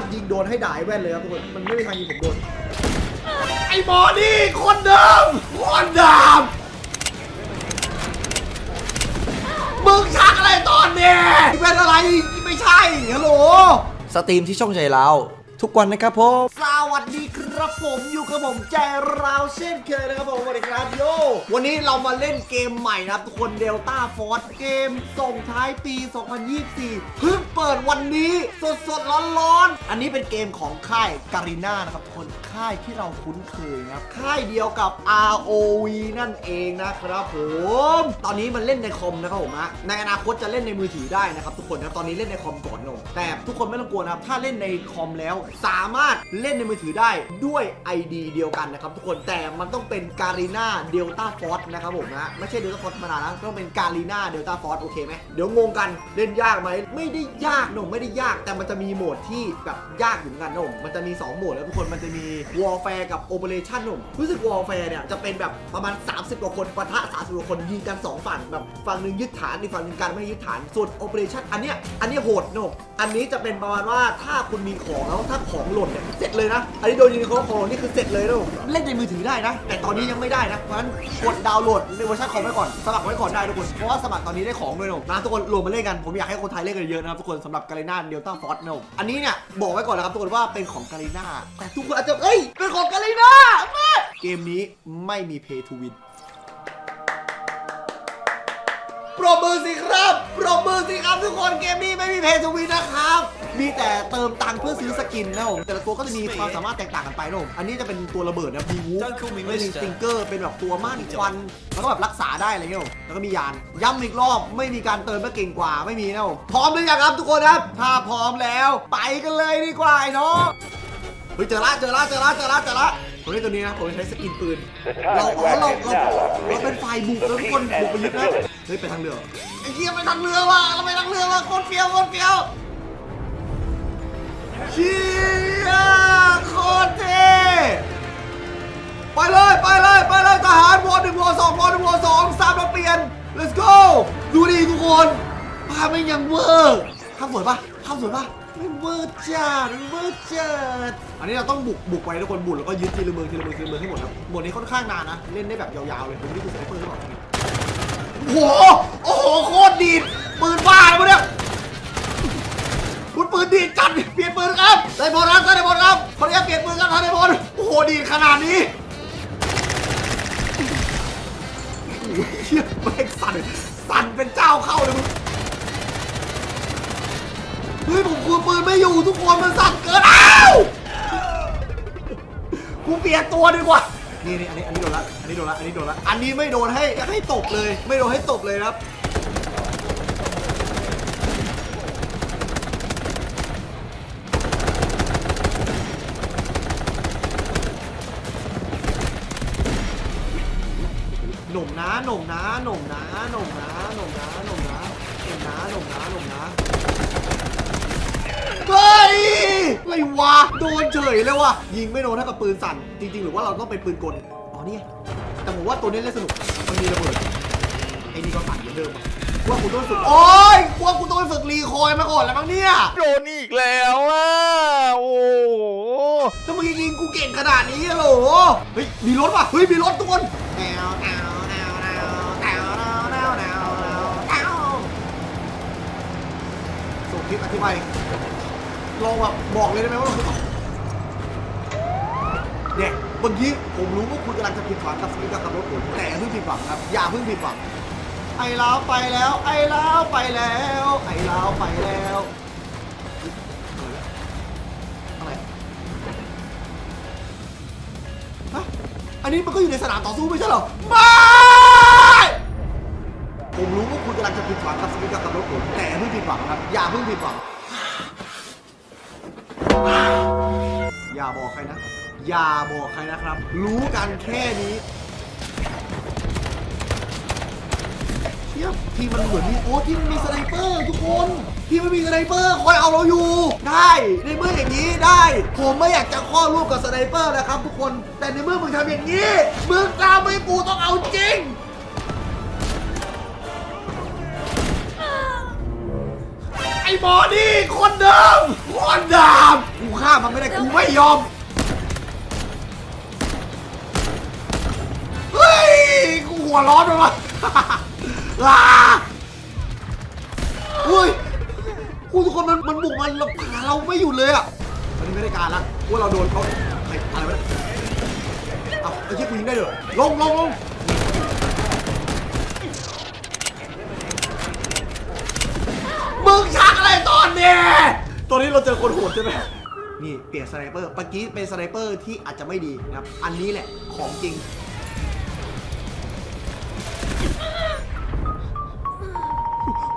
ถยิงโดนให้ด่ายแว่นเลยครับทุกคนมันไม่มีทางยิงผมโดน ไอ้หมอนี่คนเดิมคนเดิมมึงชักอะไรตอนเนี้ยเป็นอะไรไม่ใช่ฮัลโหลสตรีมที่ช่องใจเรา ทุกวันนะครับผมสวัสดีครับผมอยู่กับผมใจราวเช่นเคยนะครับผมสวัสดีครับโยวันนี้เรามาเล่นเกมใหม่นะครับทุกคนเดลต้าฟอร์เกม ส่งท้ายปี 2024 เพิ่งเปิดวันนี้สดสดร้อนร้อนๆ อันนี้เป็นเกมของค่ายการินานะครับทุกคนค่ายที่เราคุ้นเคยนะครับ ค่ายเดียวกับ ROV นั่นเองนะครับผม ตอนนี้มันเล่นในคอมนะครับผมฮะในอนาคตจะเล่นในมือถือได้นะครับทุกคนนะตอนนี้เล่นในคอมก่อนนมแต่ทุกคนไม่ต้องกลัวนะครับถ้าเล่นในคอมแล้วสามารถเล่นในมือถือได้ด้วย ID เดียวกันนะครับทุกคนแต่มันต้องเป็นการีนาเดลต้าฟอร์นะครับผมนะไม่ใช่เดลต้าฟอร์ธรรมดานะต้องเป็นการีนาเดลต้าฟอร์โอเคไหมเดี๋ยวงงกันเล่นยากไหมไม่ได้ยากหนุ่มไม่ได้ยากแต่มันจะมีโหมดที่แบบยากอยู่เหมือนกันหนุ่มมันจะมี 2 โหมดแล้วทุกคนมันจะมี Warfare กับ Operation หนุ่มรู้สึก Warfare เนี่ยจะเป็นแบบประมาณ 30 กว่าคนปะทะ 30 กว่าคนยิงกัน 2 ฝั่งแบบฝั่งหนึ่งยึดฐานอีกฝั่งหนึ่งกันไม่ยึดฐาน ส่วน Operation อันเนี้ยอันนี้โหดหนุ่มอันนี้จะเป็นประมาณว่าถ้าคุณมีของแล้วถ้าของหล่นเนี่ยเสร็จเลยนะ อันนี้โดนยิงของของหล่นนี่คือเสร็จเลยนะหนุ่มเล่นในมือถือได้นะ แต่ตอนนี้ยังไม่ได้นะเพราะฉะนั้นกดดาวน์โหลดในเวอร์ชันคอมไว้ก่อนสมัครไว้ก่อนได้ทุกคนเพราะว่าสมัครตอนนี้ได้ของด้วยหนุ่มนะทุกคนรวมมาเล่นกันผมอยากให้คนไทยเล่นกันเยอะนะครับทุกคนสำหรับการีนาเดลต้าฟอร์สหนุ่มอันนี้เนี่ยบอกไว้ก่อนนะครับทุกคนว่าเป็นของการีนาแต่ทุกคนอาจจะเอ้ย เป็นของการีนาแม่เกมนี้ไม่มี Pay to Win ปรบมือสิครับปรบมือสิครับทุกคนเกมนี้ไม่มีเพย์ทูวินนะครับ มีแต่เติมตังค์เพื่อซื้อสกินนะผมแต่ละตัวก็จะมีความสามารถแตกต่างกันไปนะผมอันนี้จะเป็นตัวระเบิดนะพีวูฟไม่มีสติงเกอร์เป็นแบบตัวม่านควันแล้วก็แบบรักษาได้อะไรเงี้ยผมแล้วก็มียานย้ำอีกรอบไม่มีการเติมเพื่อเก่งกว่าไม่มีนะผมพร้อมหรือยังครับทุกคนครับถ้าพร้อมแล้ว ไปกันเลยดีกว่าไอ้น้องเฮ้ยเจอละเจอละเจอละเจอละเจอละผมเล่นตัวนี้นะผมจะใช้สกินปืนเราอ๋อเราเราเราเป็นฝ่ายบุกแล้วทุกคนบุกไปยึดนะเฮ้ยไปทางเรือไอ้เหี้ยไปทางเรือว่ะเราไปทางเรือว่ะโคตรเฟี้ยวโคตรเฟี้ยวเชี่ยโคตรเท่ไปเลยไปเลยไปเลยทหารวอหนึ่งวอสองวอหนึ่งวอสองสามเราเปลี่ยน let's go ดูดิทุกคนภาพไม่ยังเวอร์ภาพสวยปะภาพสวยปะ เวอร์จัดเวอร์จัดอันนี้เราต้องบุกบุกไปทุกคนบุกแล้วก็ยึดทีละเมืองทีละเมืองทีละเมืองให้หมดครับหมดนี้ค่อนข้างนานนะเล่นได้แบบยาวๆเลยผมนี่คือสไนเปอร์หรือเปล่าโอ้โหโอ้โหโคตรดีดปืนบ้าเลยวะเนี่ยคุณปืนดีดจัดเปลี่ยนปืนครับได้บอลครับได้บอลครับขออนุญาตเปลี่ยนปืนครับท่านได้บอลโอ้โหดีดขนาดนี้โอ้โหเชี่ยแม่งสั่นสั่นเป็นเจ้าเข้าเลยมึง เฮ้ยผมกลัปืนไม่อยู่ทุกคนมันสั่นเกินอ้าวกูเปลี่ยนตัวดีกว่านี่นี่อันนี้อันนี้โดนละอันนี้โดนละอันนี้โดนละอันนี้ไม่โดนให้ให้ตบเลย ไม่โดนให้ตบเลยครับหนุ่มนะหนุ่มนะหนุ่มนะหนุ่มนะหนุ่มนะหนุ่มนะเอ็มนะหนุ่มนะหนุ่มนะ เลยอะไรวะ โดนเฉยเลยวะยิงไม่โดนถ้ากับปืนสั่น จริง ๆ หรือว่าเราต้องเป็นปืนกล อ๋อนี่ไแต่ผมว่าตัวนี้เล่นสนุก มันมีระเบิด ไอ้นี่ก็สั่นเหมือนเดิมอว่ากูต้องฝึก โอ้ยว่ากูต้องฝึกรีคอยมาก่อนแล้วมั้งเนี่ย โดนอีกแล้วอะโอ้โหถ้ามึงยิงกูเก่งขนาดนี้อะโหเฮ้ย มีรถป่ะ เฮ้ย มีรถทุกคนส่งคลิปอธิบาย ลองแบบบอกเลยได้ไหมว่าเราเนี่ยเมื่อกี้ผมรู้ว่าคุณกำลังจะผิดหวังกับสกิลการขับรถผมแต่อย่าเพิ่งผิดหวังครับ อย่าเพิ่งผิดหวัง ไอ้ลาวไปแล้ว ไอ้ลาวไปแล้ว ไอ้ลาวไปแล้วอะไรฮะอันนี้มันก็อยู่ในสนามต่อสู้ไม่ใช่เหรอไม่ผมรู้ว่าคุณกำลังจะผิดหวังกับสกิลการขับรถผมแต่อย่าเพิ่งผิดหวังครับ อย่าเพิ่งผิดหวัง อย่าบอกใครนะ อย่าบอกใครนะครับ รู้กันแค่นี้เทียบทีมมันเหมือนมีโอ้ที่มันมีสไนเปอร์ทุกคนที่มันมีสไนเปอร์คอยเอาเราอยู่ ได้ในเมื่ออย่างนี้ได้ ผมไม่อยากจะข้อรูปกับสไนเปอร์นะครับทุกคนแต่ในเมื่อมึงทำอย่างนี้มึงตามไม่ปูต้องเอาจริง อ้หมอนี่คนเดิมคนเดิมกูมันไม่ได้กูไม่ยอมเฮ้ยกูหัวร้อนไปวะอ่าเฮ้ยกูทุกคนมันมันบุกมันเราหาเราไม่อยู่เลยอะมันไม่ได้การละว่าเราโดนเขาใครอะไรวะเนี่ยเอาไอ้เชี่ยกูยิงได้เหรอลงลงลงมึงชักอะไรตอนนี้ ตอนนี้เราเจอคนโหดใช่ไหมนี่เปลี่ยนสไนเปอร์เมื่อกี้เป็นสไนเปอร์ที่อาจจะไม่ดีนะครับ อันนี้แหละของจริง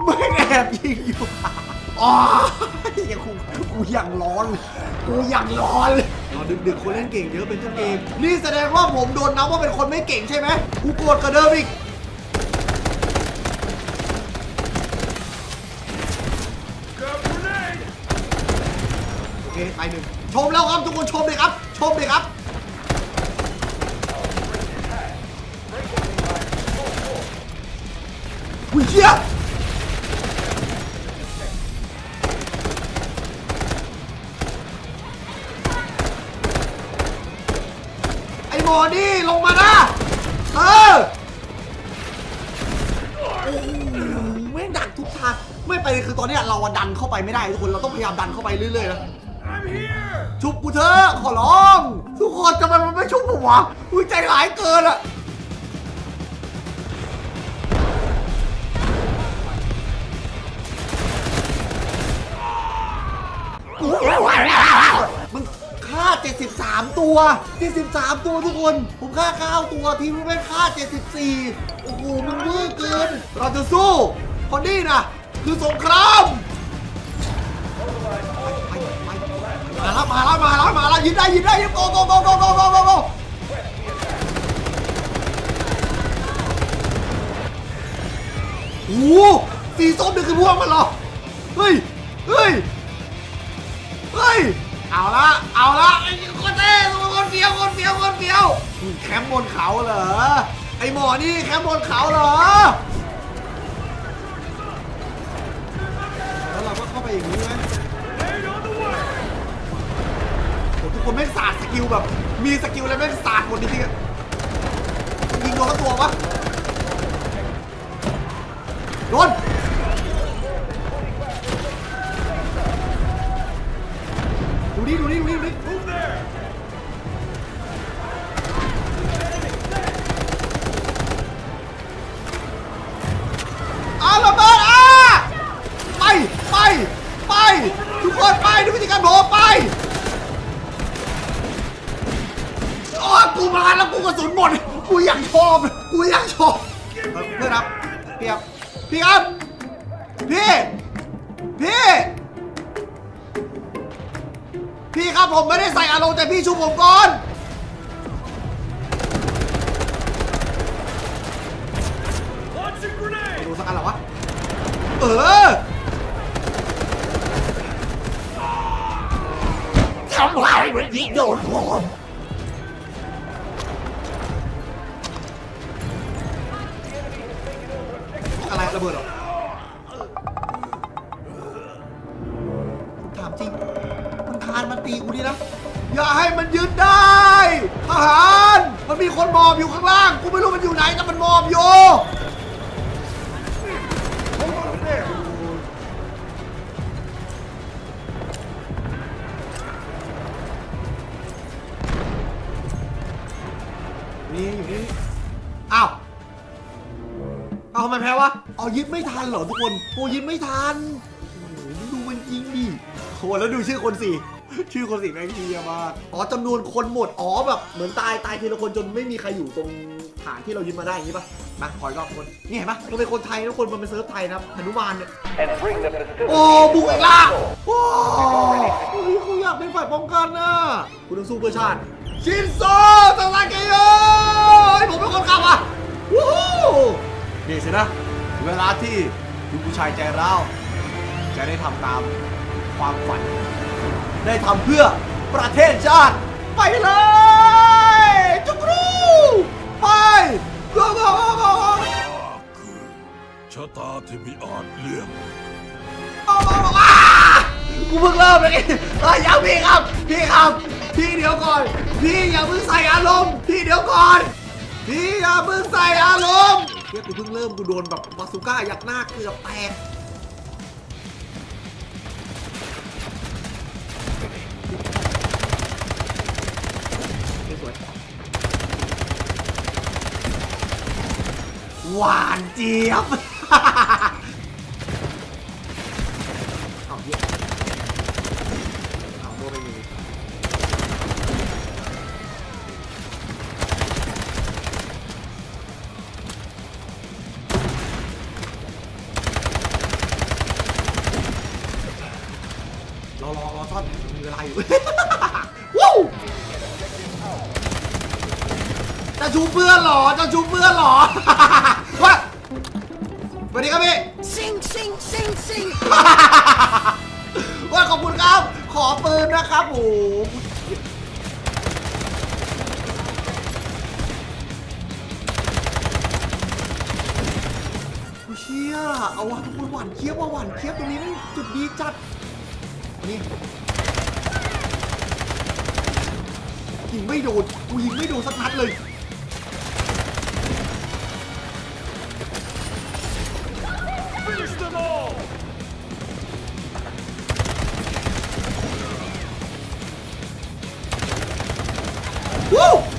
ไม่แอบยิงอยู่อ๋อยังกูกูยังร้อน กูยังร้อนเลยอ๋อดึกๆคนเล่นเก่งเยอะเป็นทุกเกม นี่แสดงว่าผมโดนนับว่าเป็นคนไม่เก่งใช่ไหมกูโกรธกว่าเดิมอีก ชมแล้วครับทุกคนชมเลยครับ ชมเลยครับอุ้ยเชี่ยไอ้หมอนี่ลงมานะ เออโอ้โหแม่งดักทุกทางไม่ไปคือตอนเนี้ยเราอะดันเข้าไปไม่ได้ทุกคนเราต้องพยายามดันเข้าไปเรื่อยๆนะ เถอขอร้อง ทุกคนทำไมมันไม่ชุบผมวะอุ้ยใจร้ายเกินอะมันฆ่า 73 ตัว 73 ตัวทุกคน ผมฆ่า 9 ตัวทีมมันไม่ฆ่า 74 โอ้โห มันเวอร์เกิน เราจะสู้ คนนี้นะคือสงคราม มาแล้วมาแล้วมาแล้วมาแล้วยิงได้ยิงได้ยิงโกโกโกโกโกโกโกโกโอ้โหสีส้มนี่คือพวกมันเหรอเฮ้ยเฮ้ยเฮ้ยเอาละเอาละไอ้คนเต้คนเฟี้ยวคนเฟี้ยวคนเฟี้ยวแคมป์บนเขาเหรอไอ้หมอนี่แคมป์บนเขาเหรอ กูมาแล้วกูกระสุนหมด กูอยากชอบ กูอยากชอบเออเพื่อนครับพี่ครับพี่ครับพี่ พี่ พี่ครับผมไม่ได้ใส่อารมณ์แต่พี่ชูผมก่อนดูสักอันเหรอวะ เออทำลายเหมือนยิงโดนผม ระเบิดเหรอถามจริง มันคานมาตีกูดินะ อย่าให้มันยึดได้ทหาร มันมีคนมอบอยู่ข้างล่าง กูไม่รู้มันอยู่ไหนแต่มันมอบอยู่ ยึดไม่ทันเหรอทุกคนโอ้ยึดไม่ทันโอ้ดูมันจริงดิโหแล้วดูชื่อคนสี่ชื่อคนสี่แม่งเทียมากอ๋อจำนวนคนหมดอ๋อแบบเหมือนตายตายทีละคนจนไม่มีใครอยู่ตรงฐานที่เรายึดมาได้อย่างนี้ปะมาขออีกรอบคนนี่เห็นปะมันเป็นคนไทยทุกคนมันเป็นเซิร์ฟไทยนะครับหนุมานเนี่ยโอ้บุกอีกละโอ้ยเขาอยากเป็นฝ่ายป้องกันนะคุณต้องสู้เพื่อชาติชินโซตะวันเกโยให้ผมเป็นคนขับอะวู้ฮู้นี่สินะ เวลาที่คุณผู้ชายใจร้าวจะได้ทำตามความฝัน ได้ทำเพื่อประเทศชาติไปเลยจุกรูไป go go go go go ชะตาที่มิอาจเลือกเอาเอาเอาอ่ากูเพิ่งเริ่มเองเอ้ยยังพี่ครับ พี่ครับ พี่เดี๋ยวก่อน พี่อย่าเพิ่งใส่อารมณ์ พี่เดี๋ยวก่อน พี่อย่าเพิ่งใส่อารมณ์ เนี่ยกูเพิ่งเริ่มกูโดนแบบบาซูก้ายักหน้าเกือบแตกสวยหวานเจี๊ยบ มีเวลาอยู่ วู้จะชูเพื่อนเหรอ จะชูเพื่อนเหรอว่าสวัสดีครับพี่ ซิงซิงซิงซิงว่าขอบคุณครับ ขอปืนนะครับโอ้โหโอ้เชี่ยเอาว่ะทุกคนหวานเคี้ยวว่าหวานเคี้ยวตรงนี้มันจุดดีจัด นี่ ยิงไม่โดนกูยิงไม่โดนสักนัดเลยวู้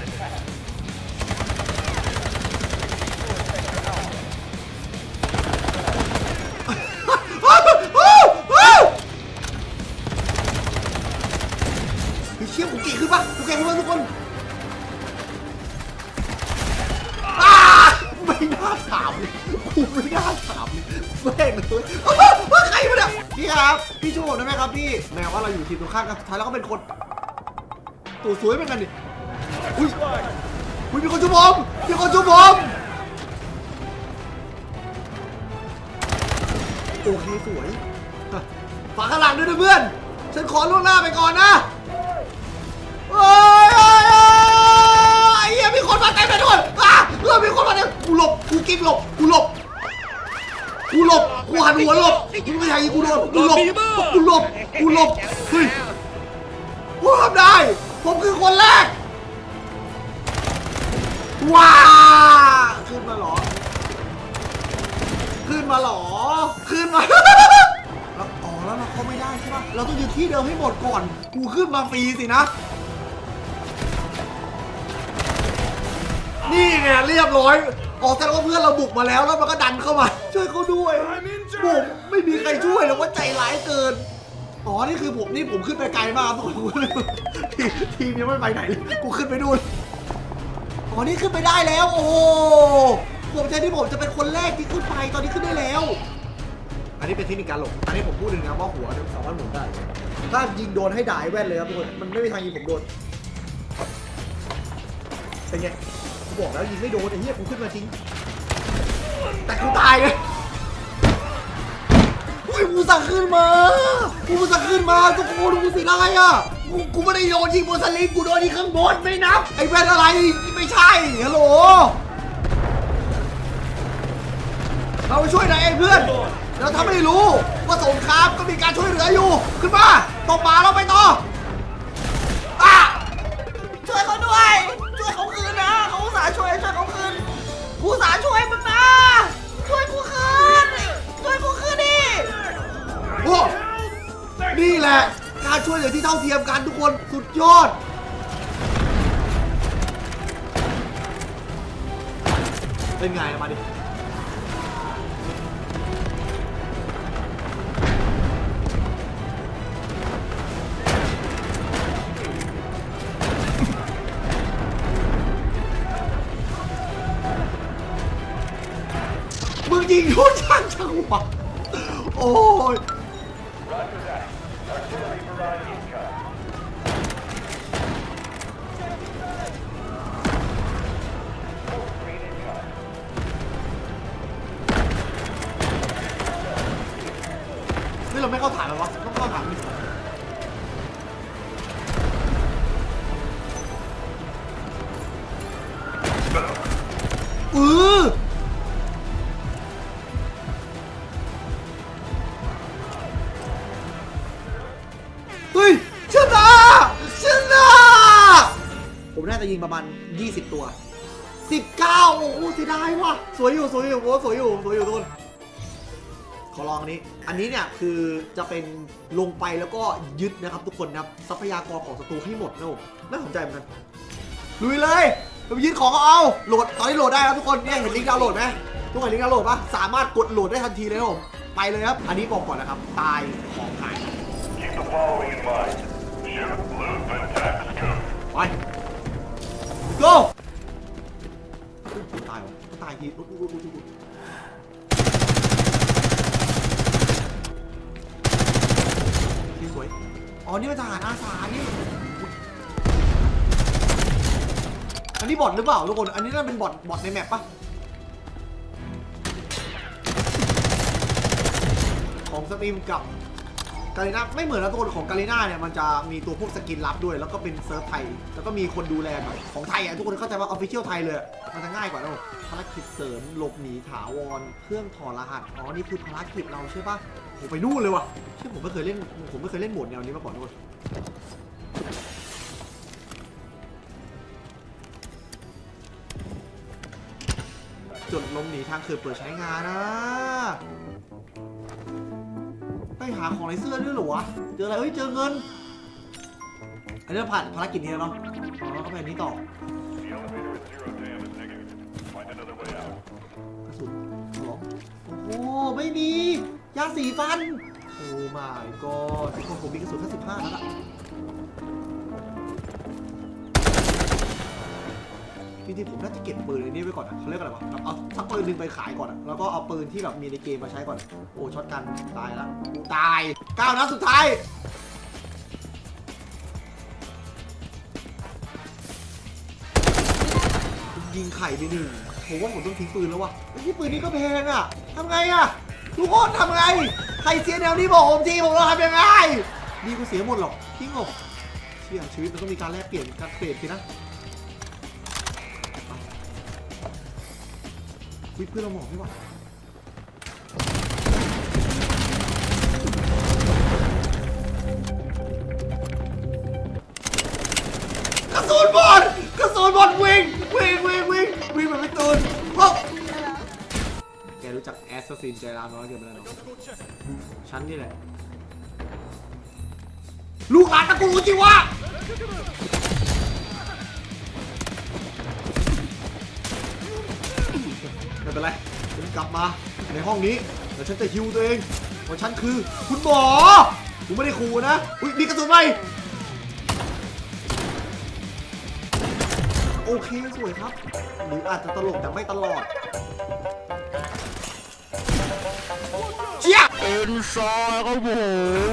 ผมมีคนชุบผมโอเคสวยฝากข้างหลังด้วยนะเพื่อน ฉันขอล่วงหน้าไปก่อนนะโอ้ยโอ้ยโอ้ยไอ้เหี้ยมีคนมาเต็มไปด้วยอะเริ่มมีคนมาเต็มกูหลบกูกิ๊กหลบกูหลบกูหลบกูหันหัวหลบกูไม่อยากยิงกูโดนกูหลบกูหลบกูหลบเฮ้ยกูทำได้ ผมคือคนแรก ว้าขึ้นมาหรอ ขึ้นมาหรอ ขึ้นมา แล้วอ๋อแล้วเราเข้าไม่ได้ใช่ปะเราต้องยืนที่เดิมให้หมดก่อน กูขึ้นมาฟรีสินะ นี่ไงเรียบร้อยออกแต่ว่าเพื่อนเราบุกมาแล้วแล้วมันก็ดันเข้ามา ช่วยเขาด้วยผมไม่มีใครช่วยแล้วว่าใจร้ายเกินอ๋อ นี่คือผม นี่ผมขึ้นไปไกลมากทุกคนทีทีมยังไม่ไปไหนเลย กูขึ้นไปดูน อ๋อนี่ขึ้นไปได้แล้ว โอ้โหผมใช่ที่ผมจะเป็นคนแรกที่ขึ้นไปตอนนี้ขึ้นได้แล้ว อันนี้เป็นเทคนิคการหลบ อันนี้ผมพูดถึงนะว่าหัวเนี่ยสามารถหมุนได้ ถ้ายิงโดนให้ด่ายแว่นเลยครับทุกคน มันไม่มีทางยิงผมโดน เป็นไงกูบอกแล้วยิงไม่โดนไอ้เหี้ยกูขึ้นมาจริง แต่กูตายเลยอุ้ยกูสั่งขึ้นมากูสั่งขึ้นมาทุกคนกูสิได้อะ กูกูไม่ได้โดนยิงบนสลิงกูโดนยิงข้างบนไม่นับ ไอ้แว่นอะไรไม่ใช่ฮัลโหลเราไปช่วยนายเองเพื่อนแล้วถ้าไม่รู้ว่าสงครามก็มีการช่วยเหลืออยู่ ขึ้นมาตบมาเราไปต่ออะช่วยเขาด้วย ช่วยเขาคืนนะเขาอุตส่าห์ช่วยช่วยเขาคืนกูอุตส่าห์ช่วยมึงนะช่วยกูคืนช่วยกูคืนดิโอ้นี่แหละ การช่วยเหลือที่เท่าเทียมกันทุกคนสุดยอด เป็นไงมาดิมึงยิงทุกช่างจังหวะโอ้ย จะยิงประมาณ 20 ตัว 19 โอ้โหเสียดายว่ะ สวยอยู่สวยอยู่โอ้สวยอยู่สวยอยู่ทุกคนขอลองอันนี้ อันนี้เนี่ยคือจะเป็นลงไปแล้วก็ยึดนะครับทุกคนนะครับทรัพยากรของศัตรูให้หมดนะผมน่าสนใจเหมือนกันลุยเลยไปยึดของเขาเอาโหลดตอนนี้โหลดได้แล้วทุกคนเนี่ยเห็นลิงก์ดาวน์โหลดไหมทุกคนเห็นลิงก์ดาวน์โหลดปะสามารถกดโหลดได้ทันทีเลยนะผมไปเลยครับ อันนี้บอกก่อนนะครับ ตายของหาย Keep the following in mind. Shoot, loot, and tax code. ไป go ตายวะตายทีอุ๊ยอุ๊ยอุ๊ยอุ๊ยอุ๊ยที่สวย อ๋อ นี่เป็นทหารอาสานี่อันนี้บอทหรือเปล่าทุกคน อันนี้น่าเป็นบอทบอทในแมปปะของสตรีมกับ กาลิน่าไม่เหมือนนะทุกคนของกาลิน่าเนี่ยมันจะมีตัวพวกสกินลับด้วย แล้วก็เป็นเซิร์ฟไทย แล้วก็มีคนดูแลหน่อยของไทยอะทุกคนเข้าใจว่าออฟฟิเชียลไทยเลยมันจะง่ายกว่านะภารกิจเสริมหลบหนีถาวร เครื่องถอดรหัสอ๋อนี่คือภารกิจเราใช่ปะผมไปนู่นเลยว่ะใช่ผมไม่เคยเล่นผมไม่เคยเล่นโหมดแนวนี้มาก่อนทุกคนจุดลมหนีทางเขื่อเปิดใช้งานนะ ไปหาของในเสื้อด้วยเหรอวะ เจออะไรเฮ้ย เจอเงิน อันนี้เราผ่านภารกิจนี้แล้วเนาะอ๋อแล้วก็ไปอันนี้ต่อ The elevator at zero dam is negative. Find another way out. กระสุนสองโอ้โห ไม่มี ยาสีฟัน โอ้ my god ทุกคนผมมีกระสุนแค่สิบห้านัดอะ ริงๆผมน่าจะเก็บปืนในนี้ไว้ก่อนอะเขาเรียกอะไรวะแบบเอาสักปืนหนึ่งไปขายก่อนอะแล้วก็เอาปืนที่แบบมีในเกมมาใช้ก่อน โอ้ช็อตกันตายละกูตายเก้านัดสุดท้ายยิงไข่ไปหนึ่งผมว่าผมต้องทิ้งปืนแล้ววะไอ้ที่ปืนนี้ก็แพงอะทำไงอะทุกคนทำไงใครเสียแนวนี้บอกผมทีผมต้องทำยังไงดีกูเสียหมดหรอกทิ้งหรอกเชี่ยชีวิตมันต้องมีการแลกเปลี่ยนการเทรดสินะ วิเพื่อนเราหมอกไม่หวกระสุนบอลกระสุนบอลวิ่งวิ่งวิ่งวิ่งวิ่งแบบไม่ตื่นปุ๊บแกรู้จักแอสซัสซินใจร้าวน้อยเกินไปแล้วเนาะฉันนี่แหละ ลูกหลานตระกูลจิวะ กลับมาในห้องนี้แล้วฉันจะฮิวตัวเองเพราะฉันคือคุณหมอกูไม่ได้ขู่นะอุ้ยมีกระสุนไหมโอเคสวยครับหรืออาจจะตลกแต่ไม่ตลอดเชี่ยเป็นซอยครับผม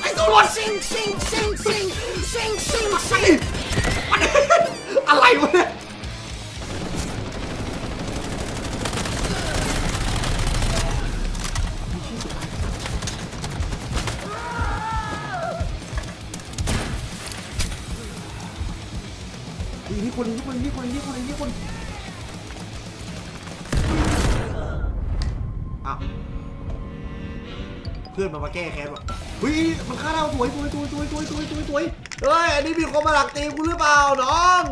ไอ้ตัวรถ Sing, sing, sing, sing, sing, sing, ไอ้ sing. มันอะไรวะเนี่ย มาแก้แค้นว่ะเฮ้ยมันฆ่าเราสวยสวยสวยสวยสวยสวยสวยสวยเฮ้ยอันนี้มีคนมาดักตีมกูหรือเปล่าน้อง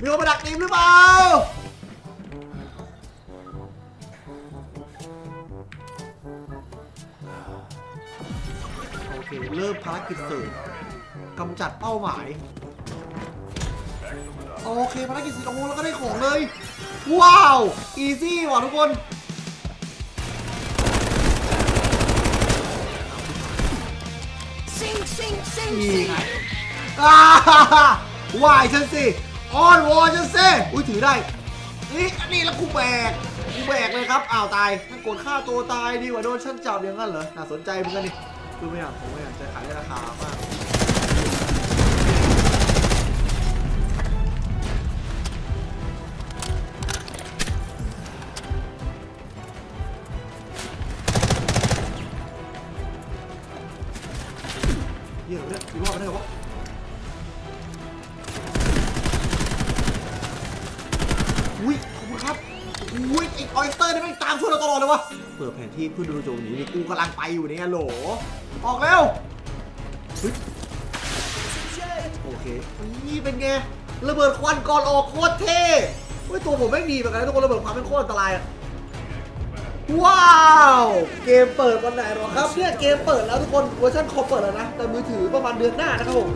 มีคนมาดักตีมหรือเปล่าโอเคเริ่มภารกิจเสริมกำจัดเป้าหมายโอเคภารกิจเสร็จโอ้แล้วก็ได้ของเลย ว้าว อีซี่ว่ะทุกคน ซิ่งซิ่งซิ่งอ่าฮ่าฮ่าไหวายฉันสิอ้อนวอนฉันสิอุ้ยถือได้นี่อันนี้แล้วกูแบกกูแบกเลยครับอ้าวตายนั่นกดฆ่าตัวตายดีกว่าโดนฉันจับอย่างนั้นเหรอน่าสนใจเหมือนกันนี่คือไม่อยากผมไม่อยากจะขายได้ราคามาก ที่เพื่อดูโจหนีนี่กูกำลังไปอยู่เนี่ยโหล ออกเร็วโอเคนี่เป็นไงระเบิดควันก่อนออกโคตรเท่เฮ้ยตัวผมไม่มีเหมือนกันนะทุกคนระเบิดควันเป็นโคตรอันตรายอะว้าวเกมเปิดวันไหนหรอครับเนี่ยเกมเปิดแล้วทุกคนเวอร์ชันคอเปิดแล้วนะแต่มือถือประมาณเดือนหน้านะครับผม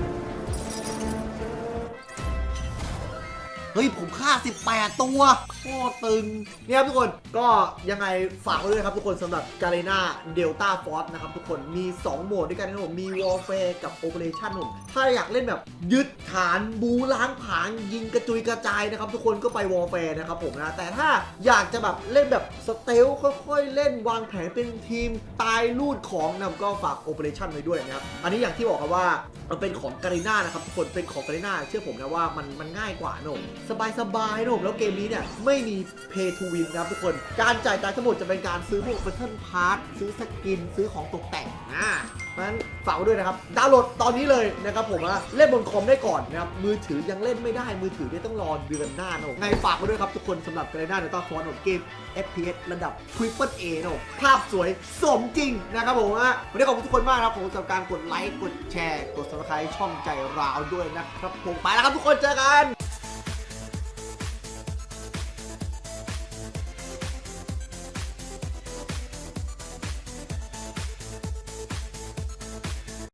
เฮ้ยผมฆ่า 18 ตัว คตรตึงเนี่ยครับทุกคนก็ยังไงฝากไว้ด้วยครับทุกคนสำหรับกา r ร n นาเดลต้าฟอสนะครับทุกคนมี 2 โหมดด้วยกันนะผมมี Warfare กับ Operation ผมถ้าอยากเล่นแบบยึดฐานบูล้างผาญยิงกระจุยกระจายนะครับทุกคนก็ไป Warfare นะครับผมนะแต่ถ้าอยากจะแบบเล่นแบบสเตลค่อยๆ เล่นวางแผนเป็นทีมตายลูดของนะก็ฝาก Operation ไว้ด้วยนะครับอันนี้อย่างที่บอกครับว่ามันเป็นของการ r นานะครับทุกคนเป็นของการ r นาเชื่อผมนะว่ามันมันง่ายกว่านะผมสบายสบายๆนะผมแล้วเกมนี้เนี่ยไม่ไมี Pay to Win นะครับทุกคน การจ่ายตังค์ทั้งหมดจะเป็นการซื้อพวก Battle Pass ซื้อสกิน ซื้อของตกแต่งนะเพราะนั้นฝากไว้ด้วยนะครับ ดาวน์โหลดตอนนี้เลยนะครับผมนะเล่นบนคอมได้ก่อนนะครับ มือถือยังเล่นไม่ได้ มือถือเนี่ยต้องรอเดือนหน้านะผมไงฝากไว้ด้วยครับทุกคนสำหรับการ r นาเดลต้าฟอนของเกม FPS ระดับ Triple A นะภาพสวยสมจริงนะครับผมนะวันนี้ขอบคุณทุกคนมากนะครับผมสำหรับการกดไลค์ กดแชร์ กด subscribe ช่องใจราวด้วยนะครับผมไปแล้วครับทุกคนเจอกัน